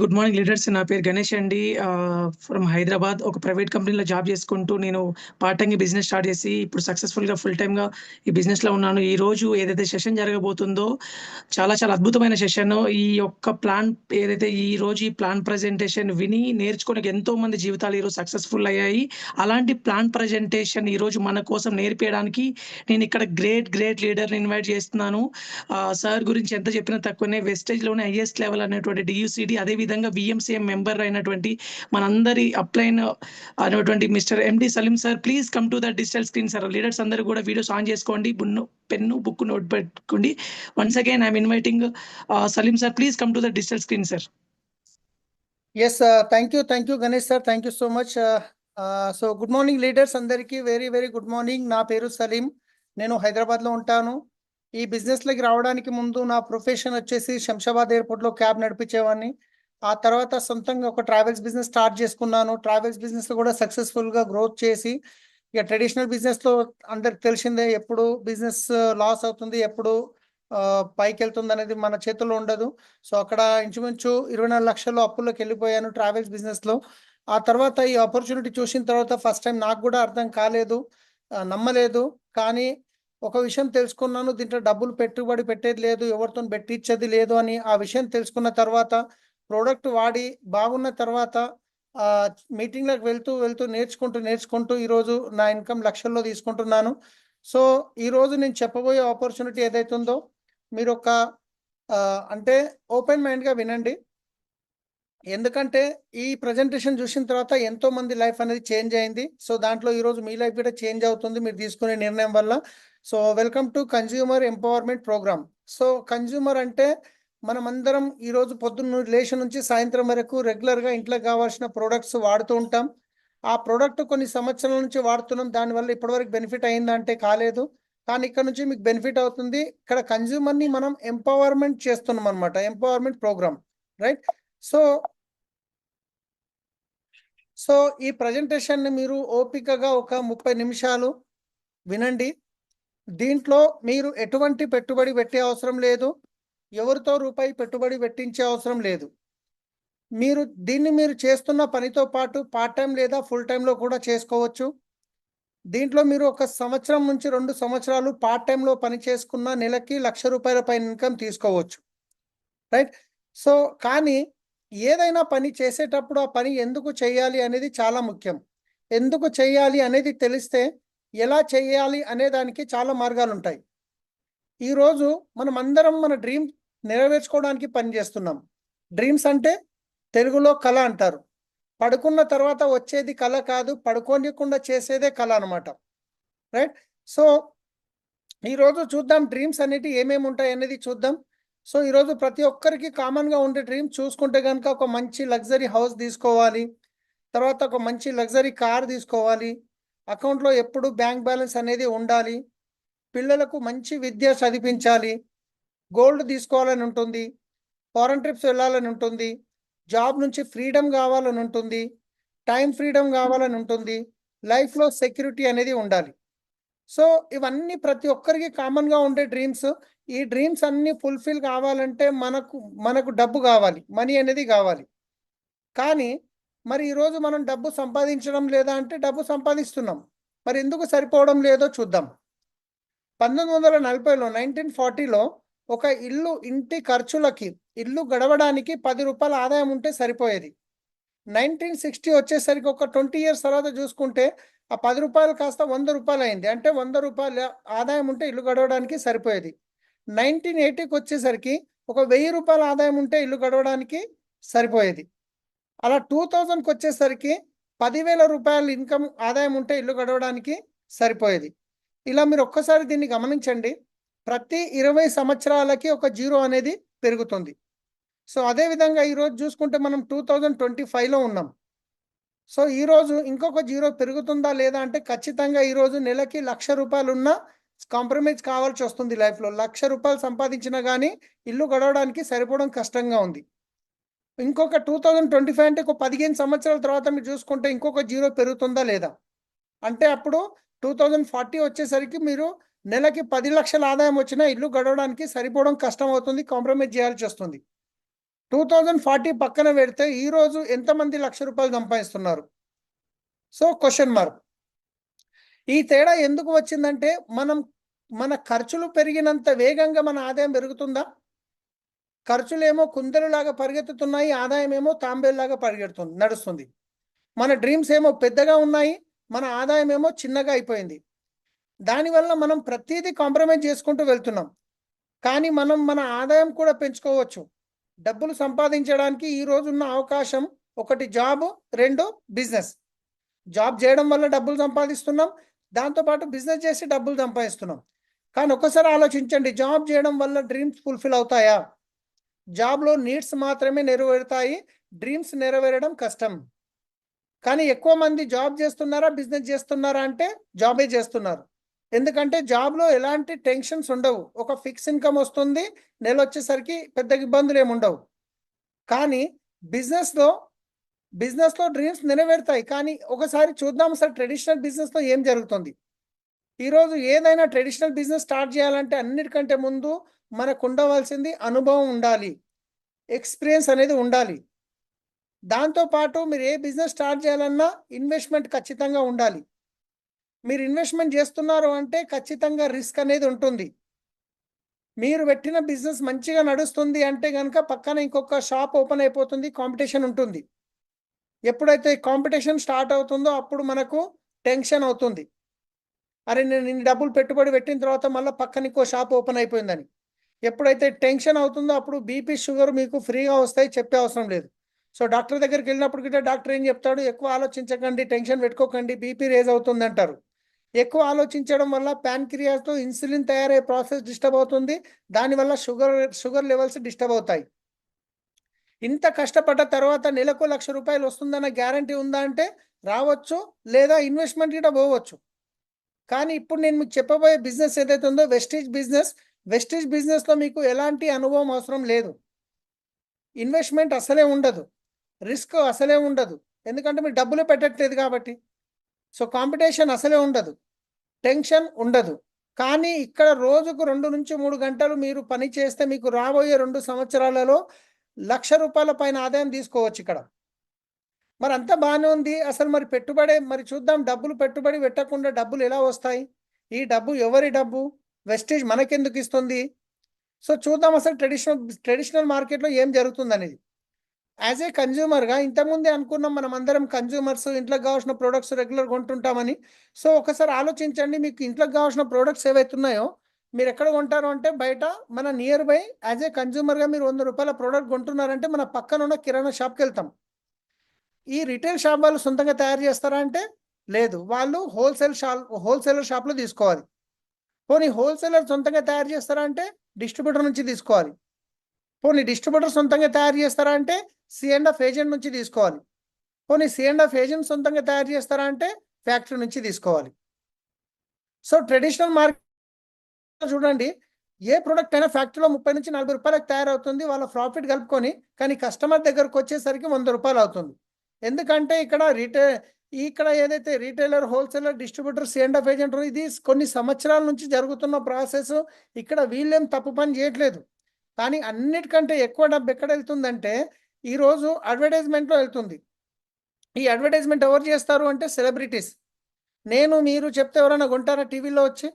Good morning leaders నా పేరు గణేష్ అండి. ఫ్రమ్ హైదరాబాద్ ఒక ప్రైవేట్ కంపెనీలో జాబ్ చేసుకుంటూ నేను పార్ట్ టైం బిజినెస్ స్టార్ట్ చేసి ఇప్పుడు సక్సెస్ఫుల్గా ఫుల్ టైమ్గా ఈ బిజినెస్లో ఉన్నాను. ఈ రోజు ఏదైతే సెషన్ జరగబోతుందో చాలా చాలా అద్భుతమైన సెషన్. ఈ యొక్క ప్లాన్ ఏదైతే ఈ రోజు ఈ ప్లాన్ ప్రజెంటేషన్ విని నేర్చుకోవడానికి ఎంతో మంది జీవితాలు ఈరోజు సక్సెస్ఫుల్ అయ్యాయి. అలాంటి ప్లాన్ ప్రజెంటేషన్ ఈరోజు మన కోసం నేర్పించడానికి నేను ఇక్కడ గ్రేట్ గ్రేట్ లీడర్ని ఇన్వైట్ చేస్తున్నాను. సార్ గురించి ఎంత చెప్పినా తక్కువనే. వెస్టేజ్లోనే హైయెస్ట్ లెవెల్ అనేటువంటి డియూసిడి అదే విధంగా విఎంసీఎం మెంబర్ అయినటువంటి మనందరి అప్లైన్ అనేటువంటి mister MD Salim sir please come to the digital screen sir leaders అందరూ కూడా వీడియోస్ ఆన్ చేసుకోండి బున్ను పెన్ను బుక్ నోట్ పెట్టుకోండి. Once again I'm inviting Salim sir please come to the digital screen sir yes thank you thank you Ganesh sir thank you so much so good morning leaders అందరికీ. Very very good morning నా పేరు సలీం నేను హైదరాబాద్లో ఉంటాను. ఈ బిజినెస్లోకి రావడానికి ముందు నా ప్రొఫెషన్ వచ్చేసి శంషాబాద్ ఎయిర్పోర్ట్లో క్యాబ్ నడిపించేవాడిని ఆ తర్వాత సొంతంగా ఒక ట్రావెల్స్ బిజినెస్ స్టార్ట్ చేసుకున్నాను. ట్రావెల్స్ బిజినెస్ కూడా సక్సెస్ఫుల్గా గ్రోత్ చేసి ఇక ట్రెడిషనల్ బిజినెస్లో అందరికి తెలిసిందే ఎప్పుడు బిజినెస్ లాస్ uh, అవుతుంది ఎప్పుడు uh, పైకి వెళ్తుంది అనేది మన చేతుల్లో ఉండదు. సో అక్కడ ఇంచుమించు ఇరవై నాలుగు లక్షలు అప్పుల్లోకి వెళ్ళిపోయాను ట్రావెల్స్ బిజినెస్లో ఆ తర్వాత ఈ ఆపర్చునిటీ చూసిన తర్వాత ఫస్ట్ టైం నాకు కూడా అర్థం కాలేదు నమ్మలేదు. కానీ ఒక విషయం తెలుసుకున్నాను దీంట్లో డబ్బులు పెట్టుబడి పెట్టేది లేదు ఎవరితో పెట్టించేది లేదు అని ఆ విషయం తెలుసుకున్న తర్వాత ప్రోడక్ట్ వాడి బాగున్న తర్వాత మీటింగ్లకు వెళ్తూ వెళ్తూ నేర్చుకుంటూ నేర్చుకుంటూ ఈరోజు నా ఇన్కమ్ లక్షల్లో తీసుకుంటున్నాను. సో ఈరోజు నేను చెప్పబోయే ఆపర్చునిటీ ఏదైతే ఉందో మీరు ఒక అంటే ఓపెన్ మైండ్గా వినండి. ఎందుకంటే ఈ ప్రజెంటేషన్ చూసిన తర్వాత ఎంతో మంది లైఫ్ అనేది చేంజ్ అయింది. సో దాంట్లో ఈరోజు మీ లైఫ్ కూడా చేంజ్ అవుతుంది మీరు తీసుకునే నిర్ణయం వల్ల. So welcome to consumer empowerment program. So consumer అంటే మనం అందరం ఈరోజు పొద్దున్న లేషన్ నుంచి సాయంత్రం వరకు రెగ్యులర్గా ఇంట్లో కావాల్సిన ప్రోడక్ట్స్ వాడుతూ ఉంటాం. ఆ ప్రోడక్ట్ కొన్ని సంవత్సరాల నుంచి వాడుతున్నాం. దానివల్ల ఇప్పటివరకు బెనిఫిట్ అయిందంటే కాలేదు. కానీ ఇక్కడ నుంచి మీకు బెనిఫిట్ అవుతుంది. ఇక్కడ కన్జ్యూమర్ని మనం ఎంపవర్మెంట్ చేస్తున్నాం అనమాట empowerment program. Right? So so ఈ ప్రజెంటేషన్ని మీరు ఓపికగా ఒక ముప్పై నిమిషాలు వినండి. దీంట్లో మీరు ఎటువంటి పెట్టుబడి పెట్టే అవసరం లేదు. ఎవరితో రూపాయి పెట్టుబడి పెట్టించే అవసరం లేదు. మీరు దీన్ని మీరు చేస్తున్న పనితో పాటు పార్ట్ టైం లేదా ఫుల్ టైంలో కూడా చేసుకోవచ్చు. దీంట్లో మీరు ఒక సంవత్సరం నుంచి రెండు సంవత్సరాలు పార్ట్ టైంలో పని చేసుకున్న నెలకి లక్ష రూపాయల పైన ఇన్కమ్ తీసుకోవచ్చు. రైట్ సో కానీ ఏదైనా పని చేసేటప్పుడు ఆ పని ఎందుకు చేయాలి అనేది చాలా ముఖ్యం. ఎందుకు చేయాలి అనేది తెలిస్తే ఎలా చేయాలి అనే దానికి చాలా మార్గాలు ఉంటాయి ఈరోజు మనం అందరం మన డ్రీమ్ నెరవేర్చుకోవడానికి పని చేస్తున్నాం. డ్రీమ్స్ అంటే తెలుగులో కళ అంటారు. పడుకున్న తర్వాత వచ్చేది కళ కాదు పడుకోనికుండా చేసేదే కళ అనమాట రైట్? సో ఈరోజు చూద్దాం డ్రీమ్స్ అనేవి ఏమేమి ఉంటాయి అనేది చూద్దాం. సో ఈరోజు ప్రతి ఒక్కరికి కామన్గా ఉండే డ్రీమ్ చూసుకుంటే కనుక ఒక మంచి లగ్జరీ హౌస్ తీసుకోవాలి. తర్వాత ఒక మంచి లగ్జరీ కార్ తీసుకోవాలి. అకౌంట్లో ఎప్పుడు బ్యాంక్ బ్యాలెన్స్ అనేది ఉండాలి. పిల్లలకు మంచి విద్య చదివించాలి. గోల్డ్ తీసుకోవాలని ఉంటుంది ఫారెన్ ట్రిప్స్ వెళ్ళాలని ఉంటుంది జాబ్ నుంచి ఫ్రీడమ్ కావాలని ఉంటుంది టైం ఫ్రీడమ్ కావాలని ఉంటుంది లైఫ్లో సెక్యూరిటీ అనేది ఉండాలి. సో ఇవన్నీ ప్రతి ఒక్కరికి కామన్గా ఉండే డ్రీమ్స్ ఈ డ్రీమ్స్ అన్నీ ఫుల్ఫిల్ కావాలంటే మనకు మనకు డబ్బు కావాలి మనీ అనేది కావాలి. కానీ మరి ఈరోజు మనం డబ్బు సంపాదించడం లేదా అంటే డబ్బు సంపాదిస్తున్నాం. మరి ఎందుకు సరిపోవడం లేదో చూద్దాం. పంతొమ్మిది వందల నలభైలో నైన్టీన్ ఫార్టీలో ఒక ఇల్లు ఇంటి ఖర్చులకి ఇల్లు గడవడానికి పది రూపాయల ఆదాయం ఉంటే సరిపోయేది. నైన్టీన్ సిక్స్టీ వచ్చేసరికి ఒక ట్వంటీ ఇయర్స్ తర్వాత చూసుకుంటే ఆ పది రూపాయలు కాస్త వంద రూపాయలు అయింది. అంటే వంద రూపాయల ఆదాయం ఉంటే ఇల్లు గడవడానికి సరిపోయేది. నైన్టీన్ ఎయిటీకి వచ్చేసరికి ఒక వెయ్యి రూపాయల ఆదాయం ఉంటే ఇల్లు గడవడానికి సరిపోయేది. అలా టూ థౌజండ్కి వచ్చేసరికి పదివేల రూపాయల ఇన్కమ్ ఆదాయం ఉంటే ఇల్లు గడవడానికి సరిపోయేది. ఇలా మీరు ఒక్కసారి దీన్ని గమనించండి. ప్రతి ఇరవై సంవత్సరాలకి ఒక జీరో అనేది పెరుగుతుంది. సో అదేవిధంగా ఈరోజు చూసుకుంటే మనం టూ థౌజండ్ ట్వంటీ ఫైవ్లో ఉన్నాం. సో ఈరోజు ఇంకొక జీరో పెరుగుతుందా లేదా అంటే ఖచ్చితంగా ఈరోజు నెలకి లక్ష రూపాయలు ఉన్నా కాంప్రమైజ్ కావాల్సి వస్తుంది లైఫ్లో. లక్ష రూపాయలు సంపాదించినా కానీ ఇల్లు గడవడానికి సరిపోవడం కష్టంగా ఉంది. ఇంకొక టూ థౌజండ్ ట్వంటీ ఫైవ్ అంటే ఒక పదిహేను సంవత్సరాల తర్వాత మీరు చూసుకుంటే ఇంకొక జీరో పెరుగుతుందా లేదా? అంటే అప్పుడు టూ థౌజండ్ ఫార్టీ వచ్చేసరికి మీరు నెలకి పది లక్షల ఆదాయం వచ్చినా ఇల్లు గడవడానికి సరిపోవడం కష్టం అవుతుంది కాంప్రమైజ్ చేయాల్సి వస్తుంది. టూ థౌజండ్ ఫార్టీ పక్కన పెడితే ఈరోజు ఎంతమంది లక్ష రూపాయలు సంపాదిస్తున్నారు? So question mark. ఈ తేడా ఎందుకు వచ్చిందంటే మనం మన ఖర్చులు పెరిగినంత వేగంగా మన ఆదాయం పెరుగుతుందా? ఖర్చులేమో కుందరులాగా పరిగెత్తుతున్నాయి ఆదాయం ఏమో తాంబేలులాగా పరిగెడుతుంది నడుస్తుంది. మన డ్రీమ్స్ ఏమో పెద్దగా ఉన్నాయి మన ఆదాయం ఏమో చిన్నగా అయిపోయింది. దానివల్ల మనం ప్రతిదీ కాంప్రమైజ్ చేసుకుంటూ వెళ్తున్నాం. కానీ మనం మన ఆదాయం కూడా పెంచుకోవచ్చు. డబ్బులు సంపాదించడానికి ఈ రోజు ఉన్న అవకాశం ఒకటి జాబ్ రెండు బిజినెస్. జాబ్ చేయడం వల్ల డబ్బులు సంపాదిస్తున్నాం. దాంతోపాటు బిజినెస్ చేసి డబ్బులు సంపాదిస్తున్నాం. కానీ ఒక్కసారి ఆలోచించండి జాబ్ చేయడం వల్ల డ్రీమ్స్ ఫుల్ఫిల్ అవుతాయా? జాబ్లో నీడ్స్ మాత్రమే నెరవేరుతాయి డ్రీమ్స్ నెరవేరడం కష్టం. కానీ ఎక్కువ మంది జాబ్ చేస్తున్నారా బిజినెస్ చేస్తున్నారా అంటే జాబే చేస్తున్నారు. ఎందుకంటే జాబ్లో ఎలాంటి టెన్షన్స్ ఉండవు. ఒక ఫిక్స్ ఇన్కమ్ వస్తుంది నెల వచ్చేసరికి పెద్ద ఇబ్బందులు ఏమి ఉండవు. కానీ బిజినెస్లో బిజినెస్లో డ్రీమ్స్ నెరవేరుతాయి. కానీ ఒకసారి చూద్దాం సార్ ట్రెడిషనల్ బిజినెస్లో ఏం జరుగుతుంది? ఈరోజు ఏదైనా ట్రెడిషనల్ బిజినెస్ స్టార్ట్ చేయాలంటే అన్నిటికంటే ముందు మనకు ఉండవలసింది అనుభవం ఉండాలి. ఎక్స్పీరియన్స్ అనేది ఉండాలి. దాంతోపాటు మీరు ఏ బిజినెస్ స్టార్ట్ చేయాలన్నా ఇన్వెస్ట్మెంట్ ఖచ్చితంగా ఉండాలి. మీరు ఇన్వెస్ట్మెంట్ చేస్తున్నారు అంటే ఖచ్చితంగా రిస్క్ అనేది ఉంటుంది. మీరు పెట్టిన బిజినెస్ మంచిగా నడుస్తుంది అంటే కనుక పక్కన ఇంకొక షాప్ ఓపెన్ అయిపోతుంది కాంపిటీషన్ ఉంటుంది. ఎప్పుడైతే కాంపిటీషన్ స్టార్ట్ అవుతుందో అప్పుడు మనకు టెన్షన్ అవుతుంది. అరే నేను ఇన్ని డబ్బులు పెట్టుబడి పెట్టిన తర్వాత మళ్ళీ పక్కన ఇంకో షాప్ ఓపెన్ అయిపోయిందని. ఎప్పుడైతే టెన్షన్ అవుతుందో అప్పుడు బీపీ షుగర్ మీకు ఫ్రీగా వస్తాయి చెప్పే అవసరం లేదు. సో డాక్టర్ దగ్గరికి వెళ్ళినప్పుడు గిట్ట డాక్టర్ ఏం చెప్తాడు? ఎక్కువ ఆలోచించకండి టెన్షన్ పెట్టుకోకండి బీపీ రేజ్ అవుతుంది అంటారు ఎక్కువ ఆలోచించడం వల్ల ప్యాన్క్రియాస్లో ఇన్సులిన్ తయారయ్యే ప్రాసెస్ డిస్టర్బ్ అవుతుంది. దానివల్ల షుగర్ షుగర్ లెవెల్స్ డిస్టర్బ్ అవుతాయి. ఇంత కష్టపడ్డ తర్వాత నెలకు లక్ష రూపాయలు వస్తుందన్న గ్యారంటీ ఉందా అంటే రావచ్చు లేదా ఇన్వెస్ట్మెంట్ కూడా పోవచ్చు. కానీ ఇప్పుడు నేను మీకు చెప్పబోయే బిజినెస్ ఏదైతే ఉందో వెస్టేజ్ బిజినెస్ వెస్టేజ్ బిజినెస్లో మీకు ఎలాంటి అనుభవం అవసరం లేదు. ఇన్వెస్ట్మెంట్ అసలే ఉండదు. రిస్క్ అసలే ఉండదు. ఎందుకంటే మీరు డబ్బులు పెట్టట్లేదు కాబట్టి. సో కాంపిటీషన్ అసలే ఉండదు. టెన్షన్ ఉండదు. కానీ ఇక్కడ రోజుకు రెండు నుంచి మూడు గంటలు మీరు పని చేస్తే మీకు రాబోయే రెండు సంవత్సరాలలో లక్ష రూపాయల పైన ఆదాయం తీసుకోవచ్చు ఇక్కడ. మరి అంతా బాగానే ఉంది. అసలు మరి పెట్టుబడి మరి చూద్దాం డబ్బులు పెట్టుబడి పెట్టకుండా డబ్బులు ఎలా వస్తాయి? ఈ డబ్బు ఎవరి డబ్బు? వెస్టేజ్ మనకెందుకు ఇస్తుంది? సో చూద్దాం అసలు ట్రెడిషనల్ ట్రెడిషనల్ మార్కెట్లో ఏం జరుగుతుంది అనేది యాజ్ ఏ కన్జ్యూమర్గా ఇంతకుముందే అనుకున్నాం మనం అందరం కన్జ్యూమర్స్ ఇంట్లోకి కావాల్సిన ప్రోడక్ట్స్ రెగ్యులర్ కొంటుంటామని. సో ఒకసారి ఆలోచించండి మీకు ఇంట్లోకి కావాల్సిన ప్రోడక్ట్స్ ఏవైతే ఉన్నాయో మీరు ఎక్కడ కొంటారు అంటే బయట మన నియర్ బై యాజ్ ఏ కన్జ్యూమర్గా మీరు వంద రూపాయల ప్రోడక్ట్ కొంటున్నారంటే మన పక్కన ఉన్న కిరాణా షాప్కి వెళ్తాం. ఈ రిటైల్ షాప్ వాళ్ళు సొంతంగా తయారు చేస్తారా అంటే లేదు. వాళ్ళు హోల్సేల్ షాప్ హోల్సేలర్ షాప్లో తీసుకోవాలి. పోనీ హోల్సేలర్ సొంతంగా తయారు చేస్తారా అంటే డిస్ట్రిబ్యూటర్ నుంచి తీసుకోవాలి. పోనీ డిస్ట్రిబ్యూటర్ సొంతంగా తయారు చేస్తారా అంటే సి ఆఫ్ ఏజెంట్ నుంచి తీసుకోవాలి. కొన్ని సి ఆఫ్ ఏజెంట్ సొంతంగా తయారు చేస్తారా అంటే ఫ్యాక్టరీ నుంచి తీసుకోవాలి. సో ట్రెడిషనల్ మార్కెట్ చూడండి ఏ ప్రోడక్ట్ అయినా ఫ్యాక్టరీలో ముప్పై నుంచి నలభై రూపాయలకు తయారవుతుంది వాళ్ళ ప్రాఫిట్ కలుపుకొని కానీ కస్టమర్ దగ్గరకు వచ్చేసరికి వంద రూపాయలు అవుతుంది. ఎందుకంటే ఇక్కడ రీటే ఇక్కడ ఏదైతే retailer wholesaler distributor C of agent ఇది కొన్ని సంవత్సరాల నుంచి జరుగుతున్న ప్రాసెస్ ఇక్కడ వీళ్ళేం తప్పు పని చేయట్లేదు. కానీ అన్నిటికంటే ఎక్కువ డబ్బు ఎక్కడ వెళ్తుందంటే ఈరోజు అడ్వర్టైజ్మెంట్లో వెళ్తుంది. ఈ అడ్వర్టైజ్మెంట్ ఎవరు చేస్తారు అంటే సెలబ్రిటీస్. నేను మీరు చెప్తే ఎవరైనా కొంటారా టీవీలో వచ్చి?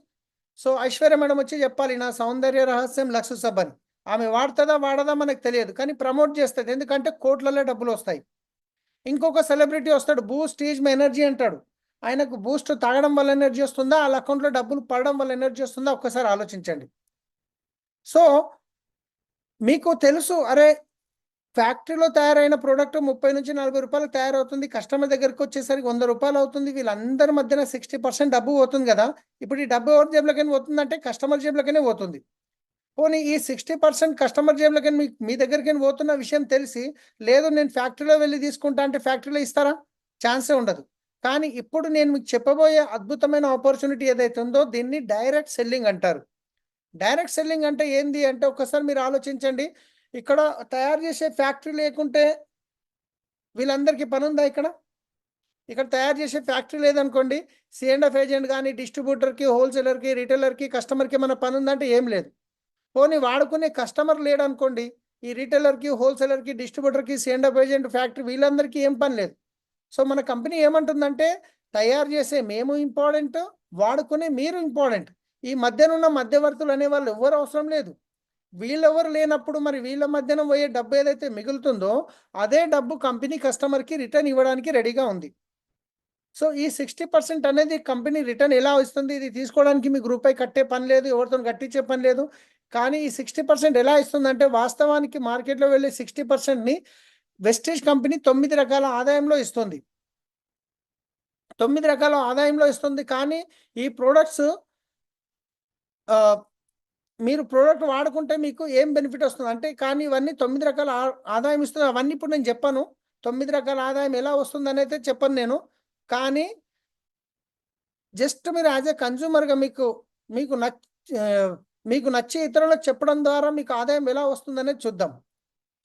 సో ఐశ్వర్య మేడం వచ్చి చెప్పాలి నా సౌందర్య రహస్యం లక్ష సబ్ అని ఆమె వాడుతుందా వాడదా మనకు తెలియదు కానీ ప్రమోట్ చేస్తుంది. ఎందుకంటే కోట్లలో డబ్బులు వస్తాయి. ఇంకొక సెలబ్రిటీ వస్తాడు బూస్ట్ ఈజ్ మై ఎనర్జీ అంటాడు. ఆయనకు బూస్ట్ తాగడం వల్ల ఎనర్జీ వస్తుందా? వాళ్ళ అకౌంట్లో డబ్బులు పడడం వల్ల ఎనర్జీ వస్తుందా? ఒక్కసారి ఆలోచించండి. సో మీకు తెలుసు అరే ఫ్యాక్టరీలో తయారైన ప్రోడక్ట్ ముప్పై నుంచి నలభై రూపాయలు తయారవుతుంది. కస్టమర్ దగ్గరికి వచ్చేసరికి వంద రూపాయలు అవుతుంది. వీళ్ళందరి మధ్యన సిక్స్టీ పర్సెంట్ డబ్బు పోతుంది కదా. ఇప్పుడు ఈ డబ్బు ఎవరి జేబులకైనా పోతుందంటే కస్టమర్ జేబులకైనా పోతుంది. పోనీ ఈ సిక్స్టీ పర్సెంట్ కస్టమర్ జేబులకైనా మీ మీ దగ్గరికి పోతున్న విషయం తెలిసి లేదు నేను ఫ్యాక్టరీలో వెళ్ళి తీసుకుంటా అంటే ఫ్యాక్టరీలో ఇస్తారా? ఛాన్సే ఉండదు. కానీ ఇప్పుడు నేను మీకు చెప్పబోయే అద్భుతమైన ఆపర్చునిటీ ఏదైతే ఉందో దీన్ని డైరెక్ట్ సెల్లింగ్ అంటారు. డైరెక్ట్ సెల్లింగ్ అంటే ఏంది అంటే ఒకసారి మీరు ఆలోచించండి. ఇక్కడ తయారు చేసే ఫ్యాక్టరీ లేకుంటే వీళ్ళందరికీ పని ఉందా ఇక్కడ? ఇక్కడ తయారు చేసే ఫ్యాక్టరీ లేదనుకోండి సి ఆఫ్ ఏజెంట్ కానీ డిస్ట్రిబ్యూటర్కి హోల్సేలర్కి రిటైలర్కి కస్టమర్కి మన పని ఉందంటే ఏం లేదు. పోనీ వాడుకునే కస్టమర్ లేడు అనుకోండి ఈ రీటైలర్కి హోల్సేలర్కి డిస్ట్రిబ్యూటర్కి సేండ్ ఏజెంట్ ఫ్యాక్టరీ వీళ్ళందరికీ ఏం పని లేదు. సో మన కంపెనీ ఏమంటుందంటే తయారు చేసే మేము ఇంపార్టెంట్ వాడుకునే మీరు ఇంపార్టెంట్. ఈ మధ్యన ఉన్న మధ్యవర్తులు అనే వాళ్ళు ఎవరు అవసరం లేదు. వీళ్ళెవరు లేనప్పుడు మరి వీళ్ళ మధ్యన పోయే డబ్బు ఏదైతే మిగులుతుందో అదే డబ్బు కంపెనీ కస్టమర్కి రిటర్న్ ఇవ్వడానికి రెడీగా ఉంది. సో ఈ సిక్స్టీ పర్సెంట్ అనేది కంపెనీ రిటర్న్ ఎలా ఇస్తుంది? ఇది తీసుకోవడానికి మీకు రూపాయి కట్టే పని లేదు ఎవరితో కట్టించే పని లేదు. కానీ ఈ సిక్స్టీ పర్సెంట్ ఎలా ఇస్తుందంటే వాస్తవానికి మార్కెట్లో వెళ్ళే సిక్స్టీ పర్సెంట్ని వెస్టేజ్ కంపెనీ తొమ్మిది రకాల ఆదాయంలో ఇస్తుంది. తొమ్మిది రకాల ఆదాయంలో ఇస్తుంది. కానీ ఈ ప్రోడక్ట్స్ మీరు ప్రోడక్ట్ వాడుకుంటే మీకు ఏం బెనిఫిట్ వస్తుంది? అంటే కానీ ఇవన్నీ తొమ్మిది రకాల ఆ- ఆదాయం ఇస్తుంది. అవన్నీ ఇప్పుడు నేను చెప్పాను. తొమ్మిది రకాల ఆదాయం ఎలా వస్తుంది అని అయితే చెప్పను నేను. కానీ జస్ట్ మీరు యాజ్ ఏ కన్జ్యూమర్గా మీకు మీకు నచ్ మీకు నచ్చే ఇతరులకు చెప్పడం ద్వారా మీకు ఆదాయం ఎలా వస్తుంది చూద్దాం.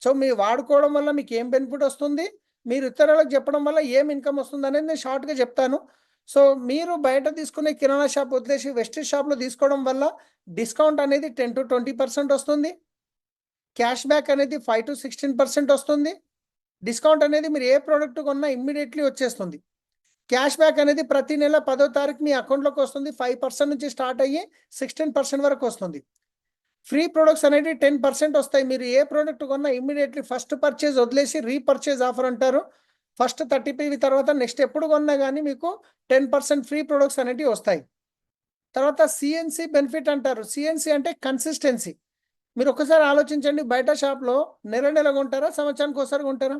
సో మీరు వాడుకోవడం వల్ల మీకు ఏం బెనిఫిట్ వస్తుంది? మీరు ఇతరులకు చెప్పడం వల్ల ఏం ఇన్కమ్ వస్తుంది అనేది నేను షార్ట్గా చెప్తాను. సో మీరు బయట తీసుకునే కిరాణా షాప్ వదిలేసి వెస్ట్ షాప్లో తీసుకోవడం వల్ల డిస్కౌంట్ అనేది టెన్ టు ట్వంటీ పర్సెంట్ వస్తుంది. క్యాష్ బ్యాక్ అనేది ఫైవ్ టు సిక్స్టీన్ పర్సెంట్ వస్తుంది. డిస్కౌంట్ అనేది మీరు ఏ ప్రోడక్ట్ కొన్నా ఇమ్మీడియట్లీ వచ్చేస్తుంది. క్యాష్ బ్యాక్ అనేది ప్రతి నెల పదో తారీఖు మీ అకౌంట్లోకి వస్తుంది. ఫైవ్ పర్సెంట్ నుంచి స్టార్ట్ అయ్యి సిక్స్టీన్ పర్సెంట్ వరకు వస్తుంది. ఫ్రీ ప్రొడక్ట్స్ అనేది టెన్ పర్సెంట్ వస్తాయి. మీరు ఏ ప్రోడక్ట్ కొన్నా ఇమ్మీడియట్లీ ఫస్ట్ పర్చేజ్ వదిలేసి రీపర్చేజ్ ఆఫర్ అంటారు. ఫస్ట్ థర్టీ పీవీ తర్వాత నెక్స్ట్ ఎప్పుడు కొన్నా కానీ మీకు టెన్ పర్సెంట్ ఫ్రీ ప్రొడక్ట్స్ అనేటివి వస్తాయి. తర్వాత సిఎన్సి బెనిఫిట్ అంటారు. సిఎన్సి అంటే కన్సిస్టెన్సీ. మీరు ఒకసారి ఆలోచించండి బయట షాప్లో నెల నెల కొంటారా సంవత్సరానికి ఒకసారి కొంటారా?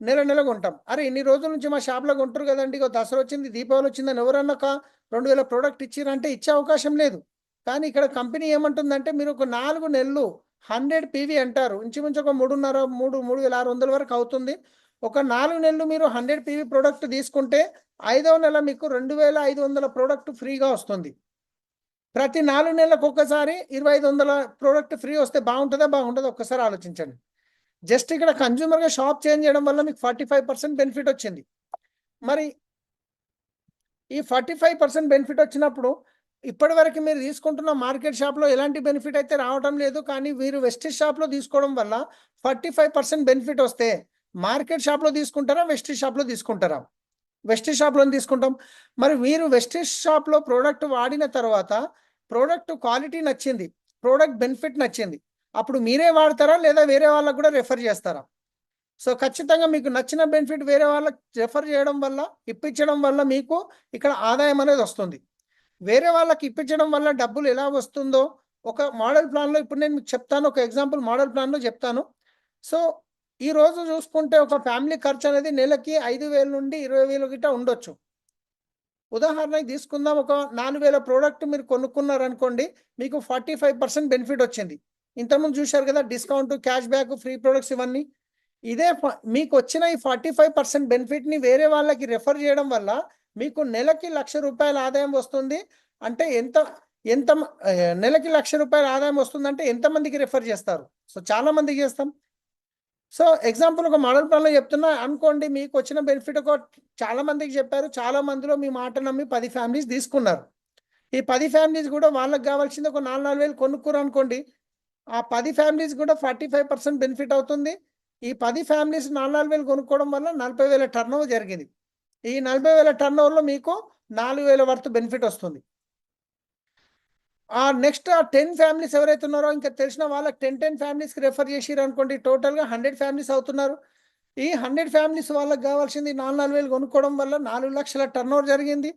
నెల నెల కొంటాం. అరే ఇన్ని రోజుల నుంచి మా షాప్లో కొంటారు కదండి ఇగో దసరా వచ్చింది దీపావళి వచ్చిందని ఎవరన్నా ఒక రెండు వేల ప్రోడక్ట్ ఇచ్చిరంటే ఇచ్చే అవకాశం లేదు. కానీ ఇక్కడ కంపెనీ ఏమంటుందంటే మీరు ఒక నాలుగు నెలలు హండ్రెడ్ పీవీ అంటారు. ఇంచుమించు ఒక మూడున్నర మూడు మూడు వేల ఆరు వందల వరకు అవుతుంది. ఒక నాలుగు నెలలు మీరు హండ్రెడ్ పీవీ ప్రోడక్ట్ తీసుకుంటే ఐదవ నెల మీకు రెండు వేల ఐదు వందల ప్రోడక్ట్ ఫ్రీగా వస్తుంది. ప్రతి నాలుగు నెలలకు ఒక్కసారి ఇరవై ఐదు వందల ప్రోడక్ట్ ఫ్రీ వస్తే బాగుంటుందా? బాగుంటుందా ఒక్కసారి ఆలోచించండి. జస్ట్ ఇక్కడ కన్జ్యూమర్గా షాప్ చేంజ్ చేయడం వల్ల మీకు ఫార్టీ ఫైవ్ పర్సెంట్ బెనిఫిట్ వచ్చింది. మరి ఈ ఫార్టీ ఫైవ్ పర్సెంట్ బెనిఫిట్ వచ్చినప్పుడు ఇప్పటివరకు మీరు తీసుకుంటున్న మార్కెట్ షాప్లో ఎలాంటి బెనిఫిట్ అయితే రావటం లేదు. కానీ మీరు వెస్టేజ్ షాప్లో తీసుకోవడం వల్ల ఫార్టీ ఫైవ్ పర్సెంట్ బెనిఫిట్ వస్తే మార్కెట్ షాప్లో తీసుకుంటారా వెస్టేజ్ షాప్లో తీసుకుంటారా? వెస్టేజ్ షాప్లో తీసుకుంటాం? మరి మీరు వెస్టేజ్ షాప్లో ప్రోడక్ట్ వాడిన తర్వాత ప్రోడక్ట్ క్వాలిటీ నచ్చింది ప్రోడక్ట్ బెనిఫిట్ నచ్చింది అప్పుడు మీరే వాడతారా లేదా వేరే వాళ్ళకు కూడా రెఫర్ చేస్తారా? సో ఖచ్చితంగా మీకు నచ్చిన బెనిఫిట్ వేరే వాళ్ళకి రెఫర్ చేయడం వల్ల ఇప్పించడం వల్ల మీకు ఇక్కడ ఆదాయం అనేది వస్తుంది. వేరే వాళ్ళకి ఇప్పించడం వల్ల డబ్బులు ఎలా వస్తుందో ఒక మోడల్ ప్లాన్లో ఇప్పుడు నేను మీకు చెప్తాను ఒక ఎగ్జాంపుల్ మోడల్ ప్లాన్లో చెప్తాను. సో ఈ రోజు చూసుకుంటే ఒక ఫ్యామిలీ ఖర్చు అనేది నెలకి ఐదు వేల నుండి ఇరవై వేలు గిట్ట ఉండొచ్చు. ఉదాహరణకి తీసుకుందాం ఒక నాలుగు వేల ప్రోడక్ట్ మీరు కొనుక్కున్నారనుకోండి మీకు ఫార్టీ ఫైవ్ పర్సెంట్ బెనిఫిట్ వచ్చింది. ఇంతకుముందు చూశారు కదా discount cash back free products ఇవన్నీ. ఇదే ఫ- మీకు వచ్చిన ఈ ఫార్టీ ఫైవ్ పర్సెంట్ బెనిఫిట్ని వేరే వాళ్ళకి రెఫర్ చేయడం వల్ల మీకు నెలకి లక్ష రూపాయల ఆదాయం వస్తుంది. అంటే ఎంత ఎంత నెలకి లక్ష రూపాయల ఆదాయం వస్తుందంటే ఎంతమందికి రెఫర్ చేస్తారు? సో చాలా మందికి చేస్తాం. సో ఎగ్జాంపుల్ ఒక మోడల్ ప్లాన్లో చెప్తున్నా అనుకోండి మీకు వచ్చిన బెనిఫిట్ ఒక చాలా మందికి చెప్పారు చాలా మందిలో మీ మాట నమ్మి పది ఫ్యామిలీస్ తీసుకున్నారు. ఈ పది ఫ్యామిలీస్ కూడా వాళ్ళకి కావాల్సింది ఒక నాలుగు నాలుగు వేలు కొనుక్కురు అనుకోండి ఆ పది ఫ్యామిలీస్ కూడా ఫార్టీ ఫైవ్ పర్సెంట్ బెనిఫిట్ అవుతుంది. ఈ పది ఫ్యామిలీస్ నాలుగు నాలుగు వేలు కొనుక్కోవడం వల్ల నలభై వేల టర్న్ ఓవర్ జరిగింది. ఈ నలభై వేల టర్న్ ఓవర్లో మీకు నాలుగు వేల వరకు బెనిఫిట్ వస్తుంది. ఆ నెక్స్ట్ ఆ టెన్ ఫ్యామిలీస్ ఎవరైతే ఉన్నారో ఇంకా తెలిసిన వాళ్ళకి టెన్ టెన్ ఫ్యామిలీస్కి రెఫర్ చేసిరు అనుకోండి టోటల్గా హండ్రెడ్ ఫ్యామిలీస్ అవుతున్నారు. ఈ హండ్రెడ్ ఫ్యామిలీస్ వాళ్ళకి కావాల్సింది నాలుగు నాలుగు వేలు కొనుక్కోవడం వల్ల నాలుగు లక్షల టర్న్ ఓవర్ జరిగింది.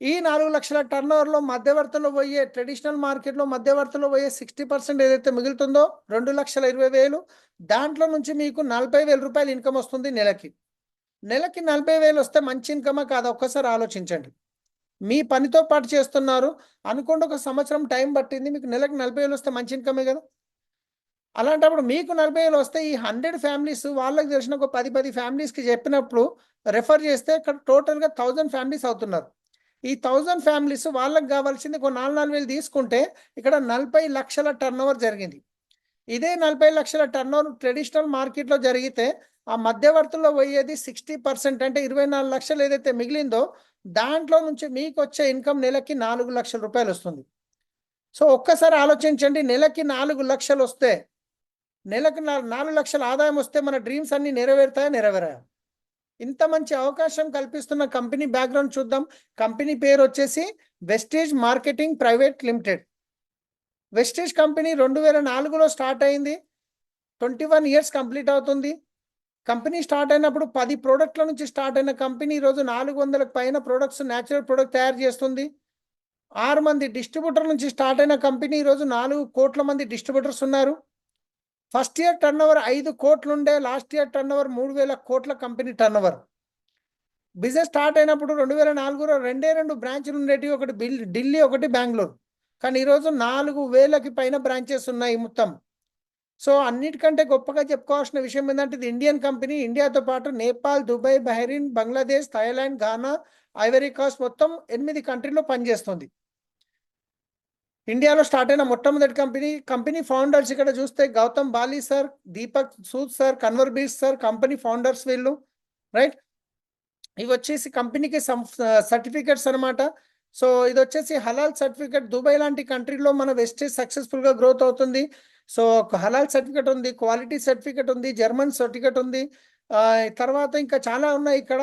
ఈ నాలుగు లక్షల టర్న్ ఓవర్లో మధ్యవర్తులు పోయే ట్రెడిషనల్ మార్కెట్లో మధ్యవర్తులు పోయే సిక్స్టీ పర్సెంట్ ఏదైతే మిగులుతుందో రెండు లక్షల ఇరవై వేలు దాంట్లో నుంచి మీకు నలభై వేల రూపాయలు ఇన్కమ్ వస్తుంది నెలకి. నెలకి నలభై వేలు వస్తే మంచి ఇన్కమా కాదు? ఒక్కసారి ఆలోచించండి. మీ పనితో పాటు చేస్తున్నారు. అనుకోండి ఒక సంవత్సరం టైం పట్టింది మీకు నెలకు నలభై వేలు వస్తే మంచి ఇన్కమే కదా. అలాంటప్పుడు మీకు నలభై వేలు వస్తే ఈ హండ్రెడ్ ఫ్యామిలీస్ వాళ్ళకి తెలిసిన ఒక పది పది ఫ్యామిలీస్కి చెప్పినప్పుడు రెఫర్ చేస్తే ఇక్కడ టోటల్గా థౌజండ్ ఫ్యామిలీస్ అవుతున్నారు. ఈ థౌజండ్ ఫ్యామిలీస్ వాళ్ళకి కావాల్సింది ఒక నాలుగు నాలుగు వేలు తీసుకుంటే ఇక్కడ నలభై లక్షల టర్న్ జరిగింది. ఇదే నలభై లక్షల టర్న్ ట్రెడిషనల్ మార్కెట్లో జరిగితే ఆ మధ్యవర్తుల్లో పోయేది సిక్స్టీ పర్సెంట్ అంటే ఇరవై నాలుగు లక్షలు ఏదైతే మిగిలిందో దాంట్లో నుంచి మీకు వచ్చే ఇన్కమ్ నెలకి నాలుగు లక్షల రూపాయలు వస్తుంది. సో ఒక్కసారి ఆలోచించండి నెలకి నాలుగు లక్షలు వస్తే నెలకు నాలుగు లక్షల ఆదాయం వస్తే మన డ్రీమ్స్ అన్ని నెరవేరుతాయా నెరవేరాయా? ఇంత మంచి అవకాశం కల్పిస్తున్న కంపెనీ బ్యాక్గ్రౌండ్ చూద్దాం. కంపెనీ పేరు వచ్చేసి Vestige marketing private limited. Vestige company రెండు వేల నాలుగులో స్టార్ట్ అయింది. ట్వంటీ వన్ ఇయర్స్ కంప్లీట్ అవుతుంది. కంపెనీ స్టార్ట్ అయినప్పుడు పది ప్రోడక్ట్ల నుంచి స్టార్ట్ అయిన కంపెనీ ఈరోజు నాలుగు వందలకు పైన ప్రొడక్ట్స్ న్యాచురల్ ప్రోడక్ట్ తయారు చేస్తుంది. ఆరు మంది డిస్ట్రిబ్యూటర్ నుంచి స్టార్ట్ అయిన కంపెనీ ఈరోజు నాలుగు కోట్ల మంది డిస్ట్రిబ్యూటర్స్ ఉన్నారు. ఫస్ట్ ఇయర్ టర్న్ ఓవర్ ఐదు కోట్లు ఉండే లాస్ట్ ఇయర్ టర్న్ ఓవర్ మూడు వేల కోట్ల company turn over business start అయినప్పుడు రెండు వేల నాలుగులో రెండే రెండు బ్రాంచ్లు ఉండేటివి ఒకటి బిల్ ఢిల్లీ ఒకటి బెంగళూరు. కానీ ఈరోజు నాలుగు వేలకి పైన బ్రాంచెస్ ఉన్నాయి మొత్తం. సో అన్నిటికంటే గొప్పగా చెప్పుకోవాల్సిన విషయం ఏంటంటే ఇది ఇండియన్ కంపెనీ ఇండియాతో పాటు Nepal Dubai Bahrain Bangladesh Thailand Ghana Ivory Coast మొత్తం ఎనిమిది కంట్రీలో పనిచేస్తుంది. ఇండియాలో స్టార్ట్ అయిన మొట్టమొదటి కంపెనీ కంపెనీ ఫౌండర్స్ ఇక్కడ చూస్తే Gautam Bali sir Deepak Sood sir Kanwar Bir sir company founders వీళ్ళు రైట్? ఇవి వచ్చేసి కంపెనీకి సర్టిఫికెట్స్ అన్నమాట. సో ఇది వచ్చేసి హలాల్ సర్టిఫికెట్ దుబాయ్ లాంటి కంట్రీలో మన వెస్టేజ్ సక్సెస్ఫుల్గా గ్రోత్ అవుతుంది. సో ఒక హలాల్ సర్టిఫికెట్ ఉంది క్వాలిటీ సర్టిఫికెట్ ఉంది జర్మన్ సర్టిఫికెట్ ఉంది. తర్వాత ఇంకా చాలా ఉన్నాయి ఇక్కడ.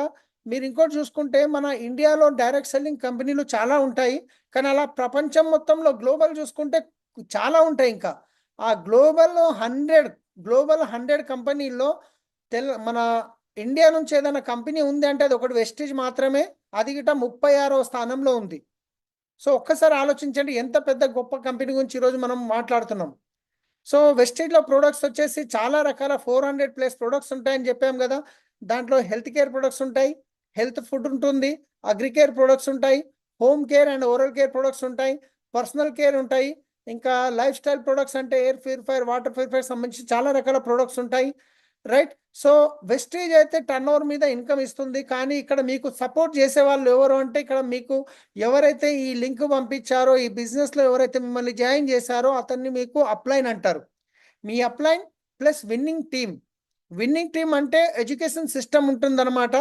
మీరు ఇంకోటి చూసుకుంటే మన ఇండియాలో డైరెక్ట్ సెల్లింగ్ కంపెనీలు చాలా ఉంటాయి. కానీ అలా ప్రపంచం మొత్తంలో గ్లోబల్ చూసుకుంటే చాలా ఉంటాయి ఇంకా. ఆ గ్లోబల్ హండ్రెడ్ గ్లోబల్ హండ్రెడ్ కంపెనీల్లో తెల్ మన ఇండియా నుంచి ఏదైనా కంపెనీ ఉంది అంటే అది ఒకటి వెస్టేజ్ మాత్రమే అది గిట ముప్పై ఆరో స్థానంలో ఉంది. సో ఒక్కసారి ఆలోచించండి ఎంత పెద్ద గొప్ప కంపెనీ గురించి ఈరోజు మనం మాట్లాడుతున్నాం. సో వెస్టేజ్లో ప్రొడక్ట్స్ వచ్చేసి చాలా రకాల ఫోర్ హండ్రెడ్ ప్లస్ ప్రొడక్ట్స్ ఉంటాయని చెప్పాం కదా. దాంట్లో హెల్త్ కేర్ ప్రొడక్ట్స్ ఉంటాయి హెల్త్ ఫుడ్ ఉంటుంది అగ్రికేర్ ప్రొడక్ట్స్ ఉంటాయి home care and oral care products ఉంటాయి పర్సనల్ కేర్ ఉంటాయి ఇంకా లైఫ్ స్టైల్ ప్రొడక్ట్స్ అంటే ఎయిర్ ప్యూరిఫైర్ వాటర్ ప్యూరిఫైర్ సంబంధించి చాలా రకాల ప్రొడక్ట్స్ ఉంటాయి. రైట్? సో వెస్టేజ్ అయితే టర్న్ ఓవర్ మీద ఇన్కమ్ ఇస్తుంది. కానీ ఇక్కడ మీకు సపోర్ట్ చేసే వాళ్ళు ఎవరు అంటే ఇక్కడ మీకు ఎవరైతే ఈ లింక్ పంపించారో ఈ బిజినెస్లో ఎవరైతే మిమ్మల్ని జాయిన్ చేశారో అతన్ని మీకు అప్లైన్ అంటారు. మీ upline plus winning team winning team అంటే ఎడ్యుకేషన్ సిస్టమ్ ఉంటుందన్నమాట.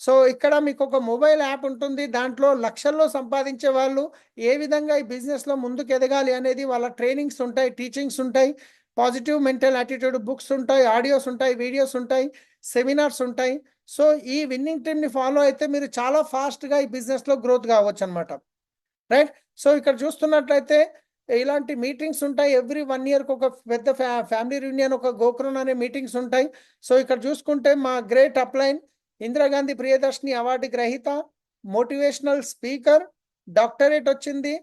సో ఇక్కడ మీకు ఒక మొబైల్ యాప్ ఉంటుంది. దాంట్లో లక్షల్లో సంపాదించే వాళ్ళు ఏ విధంగా ఈ బిజినెస్లో ముందుకు ఎదగాలి అనేది వాళ్ళ ట్రైనింగ్స్ ఉంటాయి టీచింగ్స్ ఉంటాయి. పాజిటివ్ మెంటల్ యాటిట్యూడ్ బుక్స్ ఉంటాయి ఆడియోస్ ఉంటాయి వీడియోస్ ఉంటాయి సెమినార్స్ ఉంటాయి సో ఈ విన్నింగ్ టీమ్ని ఫాలో అయితే మీరు చాలా ఫాస్ట్గా ఈ బిజినెస్లో గ్రోత్ కావచ్చు అనమాట రైట్ సో ఇక్కడ చూస్తున్నట్లయితే ఇలాంటి మీటింగ్స్ ఉంటాయి. ఎవ్రీ వన్ ఇయర్కి ఒక పెద్ద ఫ్యా ఫ్యామిలీ యూనియన్ ఒక గోకురన్ అనే మీటింగ్స్ ఉంటాయి. సో ఇక్కడ చూసుకుంటే మా great upline Indira Gandhi Priyadarshini award గ్రహీత మోటివేషనల్ స్పీకర్ డాక్టరేట్ వచ్చింది.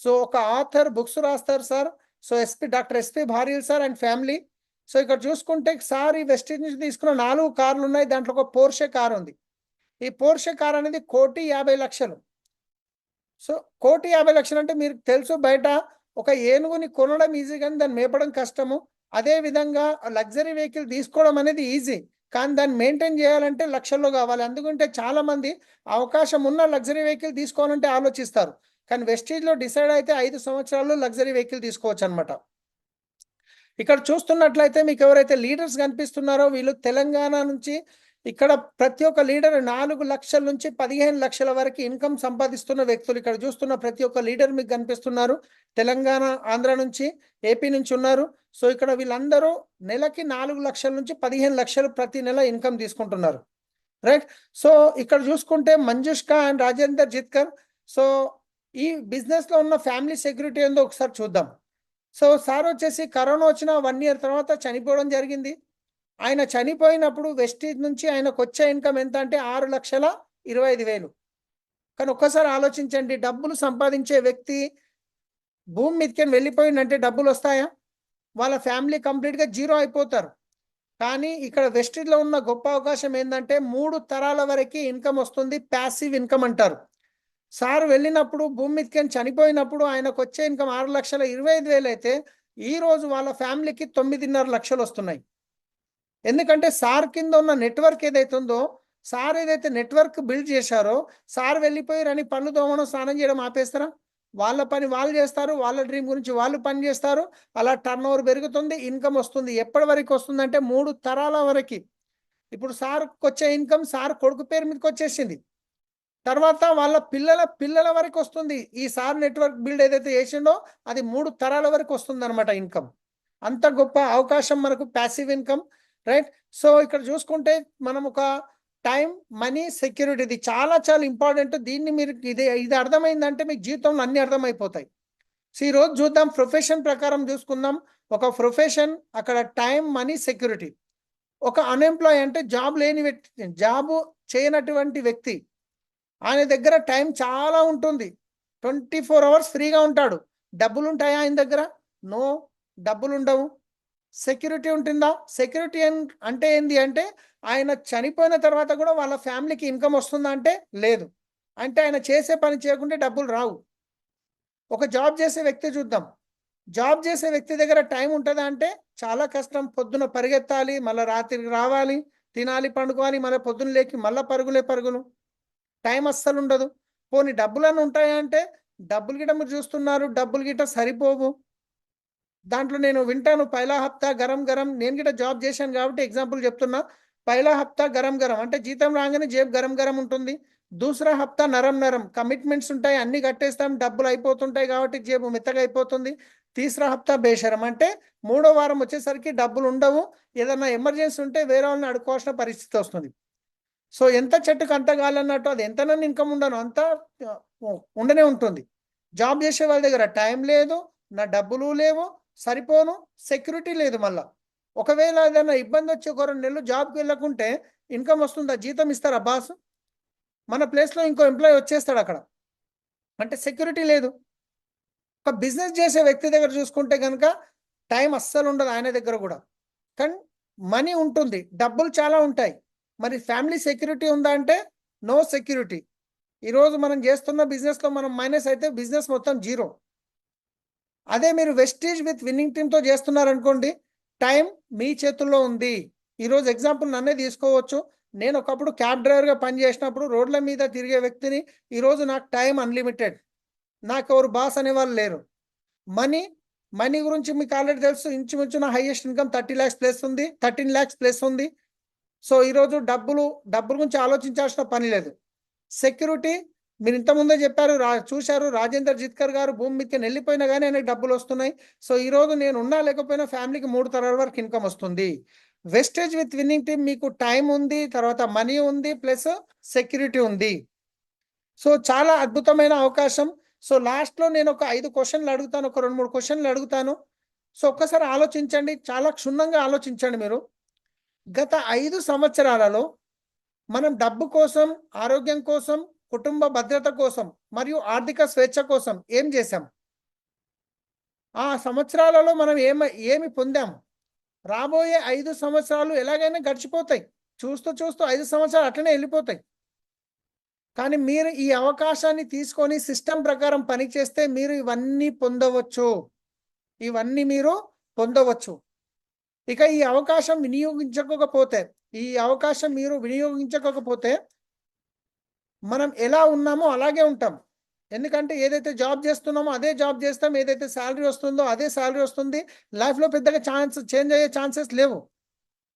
సో ఒక ఆథర్ బుక్స్ రాస్తారు sir. So SP doctor SP Bharyal sir and family so ఇక్కడ చూసుకుంటే సార్ ఈ వెస్ట్ ఇండీస్ తీసుకున్న నాలుగు కార్లు ఉన్నాయి. దాంట్లో ఒక పోర్షే కార్ ఉంది. ఈ పోర్షే కార్ అనేది కోటి యాభై లక్షలు. సో కోటి యాభై లక్షలు అంటే మీరు తెలుసు బయట ఒక ఏనుగుని కొనడం ఈజీ కానీ దాన్ని మేపడం కష్టము. అదే విధంగా లగ్జరీ వెహికల్ తీసుకోవడం అనేది ఈజీ కానీ దాన్ని మెయింటైన్ చేయాలంటే లక్షల్లో కావాలి. అందుకంటే చాలామంది అవకాశం ఉన్న లగ్జరీ వెహికల్ తీసుకోవాలంటే ఆలోచిస్తారు. కానీ వెస్టేజ్లో డిసైడ్ అయితే ఐదు సంవత్సరాలు లగ్జరీ వెహికల్ తీసుకోవచ్చు అనమాట ఇక్కడ చూస్తున్నట్లయితే మీకు ఎవరైతే లీడర్స్ కనిపిస్తున్నారో వీళ్ళు తెలంగాణ నుంచి ఇక్కడ ప్రతి ఒక్క లీడర్ నాలుగు లక్షల నుంచి పదిహేను లక్షల వరకు ఇన్కమ్ సంపాదిస్తున్న వ్యక్తులు ఇక్కడ చూస్తున్న ప్రతి ఒక్క లీడర్ మీకు కనిపిస్తున్నారు. తెలంగాణ ఆంధ్ర నుంచి ఏపీ నుంచి ఉన్నారు. సో ఇక్కడ వీళ్ళందరూ నెలకి నాలుగు లక్షల నుంచి పదిహేను లక్షలు ప్రతి నెల ఇన్కమ్ తీసుకుంటున్నారు. రైట్? సో ఇక్కడ చూసుకుంటే మంజుష్క అండ్ రాజేందర్ జిత్కర్. సో ఈ బిజినెస్లో ఉన్న ఫ్యామిలీ సెక్యూరిటీ ఏందో ఒకసారి చూద్దాం. సో సార్ వచ్చేసి కరోనా వచ్చిన వన్ ఇయర్ తర్వాత చనిపోవడం జరిగింది. ఆయన చనిపోయినప్పుడు వెస్టీజ్ నుంచి ఆయనకు వచ్చే ఇన్కమ్ ఎంత అంటే ఆరు లక్షల ఇరవై ఐదు వేలు. కానీ ఒక్కసారి ఆలోచించండి డబ్బులు సంపాదించే వ్యక్తి భూమి మీదకి వెళ్ళిపోయిందంటే డబ్బులు వస్తాయా? వాళ్ళ ఫ్యామిలీ కంప్లీట్గా జీరో అయిపోతారు. కానీ ఇక్కడ వెస్టీజ్లో ఉన్న గొప్ప అవకాశం ఏంటంటే మూడు తరాల వరకు ఇన్కమ్ వస్తుంది ప్యాసివ్ ఇన్కమ్ అంటారు. సార్ వెళ్ళినప్పుడు భూమి మీదకి చనిపోయినప్పుడు ఆయనకు వచ్చే ఇన్కమ్ ఆరు లక్షల ఇరవై ఐదు వేలు అయితే ఈ రోజు వాళ్ళ ఫ్యామిలీకి తొమ్మిదిన్నర లక్షలు వస్తున్నాయి. ఎందుకంటే సార్ కింద ఉన్న నెట్వర్క్ ఏదైతే ఉందో సార్ ఏదైతే నెట్వర్క్ బిల్డ్ చేశారో సార్ వెళ్ళిపోయారని పనులు దోమడం స్నానం చేయడం ఆపేస్తారా? వాళ్ళ పని వాళ్ళు చేస్తారు వాళ్ళ డ్రీమ్ గురించి వాళ్ళు పని చేస్తారు అలా టర్న్ ఓవర్ పెరుగుతుంది ఇన్కమ్ వస్తుంది. ఎప్పటి వరకు వస్తుందంటే మూడు తరాల వరకు. ఇప్పుడు సార్కి వచ్చే ఇన్కమ్ సార్ కొడుకు పేరు మీదకి వచ్చేసింది తర్వాత వాళ్ళ పిల్లల పిల్లల వరకు వస్తుంది. ఈ సార్ నెట్వర్క్ బిల్డ్ ఏదైతే చేసిండో అది మూడు తరాల వరకు వస్తుంది అనమాట ఇన్కమ్. అంత గొప్ప అవకాశం మనకు ప్యాసివ్ ఇన్కమ్ రైట్ సో ఇక్కడ చూసుకుంటే మనం ఒక టైం మనీ సెక్యూరిటీ ఇది చాలా చాలా ఇంపార్టెంట్ దీన్ని మీరు ఇది ఇది అర్థమైందంటే మీకు జీవితంలో అన్ని అర్థమైపోతాయి. సో ఈరోజు చూద్దాం ప్రొఫెషన్ ప్రకారం చూసుకుందాం. ఒక ప్రొఫెషన్ అక్కడ టైం మనీ సెక్యూరిటీ ఒక అన్ఎంప్లాయ్ అంటే జాబ్ లేని వ్యక్తి జాబ్ చేయనటువంటి వ్యక్తి ఆయన దగ్గర టైం చాలా ఉంటుంది. ట్వంటీ ఫోర్ అవర్స్ ఫ్రీగా ఉంటాడు. డబ్బులు ఉంటాయా ఆయన దగ్గర? నో. డబ్బులు ఉండవు సెక్యూరిటీ ఉంటుందా? సెక్యూరిటీ అంటే ఏంది అంటే ఆయన చనిపోయిన తర్వాత కూడా వాళ్ళ ఫ్యామిలీకి ఇన్కమ్ వస్తుందా అంటే లేదు. అంటే ఆయన చేసే పని చేయకుంటే డబ్బులు రావు. ఒక జాబ్ చేసే వ్యక్తి చూద్దాం. జాబ్ చేసే వ్యక్తి దగ్గర టైం ఉంటుందా అంటే చాలా కష్టం. పొద్దున పరిగెత్తాలి మళ్ళీ రాత్రికి రావాలి తినాలి పండుకోవాలి మళ్ళీ పొద్దున లేకి మళ్ళీ పరుగులే పరుగులు. టైం అస్సలు ఉండదు. పోనీ డబ్బులను ఉంటాయా అంటే డబ్బులు గిట మీరు చూస్తున్నారు డబ్బులు గిట సరిపోవు. దాంట్లో నేను వింటాను పైలా హప్తా గరం గరం. నేను గిట జాబ్ చేశాను కాబట్టి ఎగ్జాంపుల్ చెప్తున్నా. పైలా హప్తా గరం గరం. అంటే జీతం రాగానే జేబు గరం గరం ఉంటుంది. దూసరా హప్తా నరం నరం. కమిట్మెంట్స్ ఉంటాయి అన్ని కట్టేస్తాం డబ్బులు అయిపోతుంటాయి కాబట్టి జేబు మెత్తగా అయిపోతుంది. తీసరా హప్తా బేషరం. అంటే మూడో వారం వచ్చేసరికి డబ్బులు ఉండవు. ఏదైనా ఎమర్జెన్సీ ఉంటే వేరే వాళ్ళని అడుకోవాల్సిన పరిస్థితి వస్తుంది. సో ఎంత చెట్టుకు అంత కాలన్నట్టు అది ఎంత నన్ను ఇన్కమ్ ఉండను అంత ఉండనే ఉంటుంది. జాబ్ చేసే వాళ్ళ దగ్గర టైం లేదు నా డబ్బులు లేవు సరిపోను సెక్యూరిటీ లేదు మళ్ళా. ఒకవేళ ఏదైనా ఇబ్బంది వచ్చి ఒక రెండు నెలలు జాబ్కి వెళ్ళకుంటే ఇన్కమ్ వస్తుందా? జీతం ఇస్తారా బాస్ మన ప్లేస్లో ఇంకో ఎంప్లాయీ వచ్చేస్తాడు అక్కడ. అంటే సెక్యూరిటీ లేదు. ఒక బిజినెస్ చేసే వ్యక్తి దగ్గర చూసుకుంటే కనుక టైం అస్సలు ఉండదు ఆయన దగ్గర కూడా. కానీ మనీ ఉంటుంది డబ్బులు చాలా ఉంటాయి. మరి ఫ్యామిలీ సెక్యూరిటీ ఉందా అంటే నో సెక్యూరిటీ. ఈరోజు మనం చేస్తున్న బిజినెస్లో మనం మైనస్ అయితే బిజినెస్ మొత్తం జీరో. అదే మీరు వెస్టీజ్ విత్ విన్నింగ్ టీమ్తో చేస్తున్నారనుకోండి టైం మీ చేతుల్లో ఉంది. ఈరోజు ఎగ్జాంపుల్ నన్నే తీసుకోవచ్చు. నేను ఒకప్పుడు క్యాబ్ డ్రైవర్గా పనిచేసినప్పుడు రోడ్ల మీద తిరిగే వ్యక్తిని ఈరోజు నాకు టైం అన్లిమిటెడ్. నాకు ఎవరు బాస్ అనేవాళ్ళు లేరు. మనీ మనీ గురించి మీకు ఆల్రెడీ తెలుసు. ఇంచుమించు నా highest income thirty lakhs plus ఉంది థర్టీన్ ల్యాక్స్ ప్లస్ ఉంది. సో ఈరోజు డబ్బులు డబ్బుల గురించి ఆలోచించాల్సిన పని లేదు. సెక్యూరిటీ మీరు ఇంతకుముందే చెప్పారు రా చూశారు రాజేందర్ జిత్కర్ గారు భూమి మీదకి వెళ్ళిపోయినా కానీ ఆయనకు డబ్బులు వస్తున్నాయి. సో ఈరోజు నేను ఉన్నా లేకపోయినా ఫ్యామిలీకి మూడు తరాల వరకు ఇన్కమ్ వస్తుంది. వెస్టేజ్ విత్ విన్నింగ్ టీమ్ మీకు టైం ఉంది తర్వాత మనీ ఉంది ప్లస్ సెక్యూరిటీ ఉంది. సో చాలా అద్భుతమైన అవకాశం. సో లాస్ట్లో నేను ఒక ఐదు క్వశ్చన్లు అడుగుతాను ఒక రెండు మూడు క్వశ్చన్లు అడుగుతాను. సో ఒక్కసారి ఆలోచించండి చాలా క్షుణ్ణంగా ఆలోచించండి మీరు. గత ఐదు సంవత్సరాలలో మనం డబ్బు కోసం ఆరోగ్యం కోసం కుటుంబ భద్రత కోసం మరియు ఆర్థిక స్వేచ్ఛ కోసం ఏం చేశాం? ఆ సంవత్సరాలలో మనం ఏమ ఏమి పొందాం? రాబోయే ఐదు సంవత్సరాలు ఎలాగైనా గడిచిపోతాయి. చూస్తూ చూస్తూ ఐదు సంవత్సరాలు అట్లనే వెళ్ళిపోతాయి. కానీ మీరు ఈ అవకాశాన్ని తీసుకొని సిస్టమ్ ప్రకారం పనిచేస్తే మీరు ఇవన్నీ పొందవచ్చు. ఇవన్నీ మీరు పొందవచ్చు. ఇక ఈ అవకాశం వినియోగించకపోతే ఈ అవకాశం మీరు వినియోగించకపోతే మనం ఎలా ఉన్నామో అలాగే ఉంటాం. ఎందుకంటే ఏదైతే జాబ్ చేస్తున్నామో అదే జాబ్ చేస్తాం ఏదైతే శాలరీ వస్తుందో అదే శాలరీ వస్తుంది. లైఫ్లో పెద్దగా ఛాన్స్ చేంజ్ అయ్యే ఛాన్సెస్ లేవు.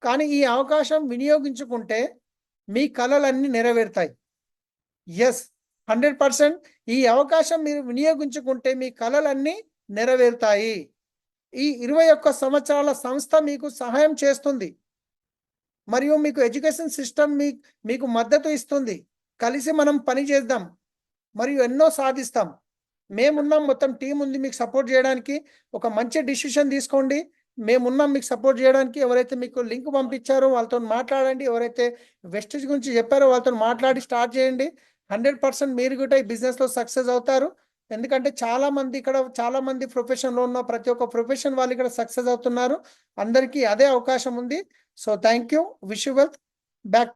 కానీ ఈ అవకాశం వినియోగించుకుంటే మీ కళలన్నీ నెరవేరుతాయి. ఎస్ హండ్రెడ్ పర్సెంట్ ఈ అవకాశం మీరు వినియోగించుకుంటే మీ కళలన్నీ నెరవేరుతాయి. ఈ ఇరవై ఒక్క సంవత్సరాల సంస్థ మీకు సహాయం చేస్తుంది. మరియు మీకు ఎడ్యుకేషన్ సిస్టమ్ మీ మీకు మద్దతు ఇస్తుంది. కలిసి మనం పని చేద్దాం. మరియు ఎన్నో సాధిస్తాం. మేమున్నాం మొత్తం టీం ఉంది మీకు సపోర్ట్ చేయడానికి. ఒక మంచి డిసిషన్ తీసుకోండి. మేమున్నాం మీకు సపోర్ట్ చేయడానికి. ఎవరైతే మీకు లింక్ పంపించారో వాళ్ళతో మాట్లాడండి. ఎవరైతే వెస్టేజ్ గురించి చెప్పారో వాళ్ళతో మాట్లాడి స్టార్ట్ చేయండి. హండ్రెడ్ పర్సెంట్ మీరు కూడా ఈ బిజినెస్లో సక్సెస్ అవుతారు. ఎందుకంటే చాలా మంది ఇక్కడ చాలా మంది ప్రొఫెషన్లో ఉన్న ప్రతి ఒక్క ప్రొఫెషన్ వాళ్ళు ఇక్కడ సక్సెస్ అవుతున్నారు. అందరికీ అదే అవకాశం ఉంది. So thank you wish you wealth back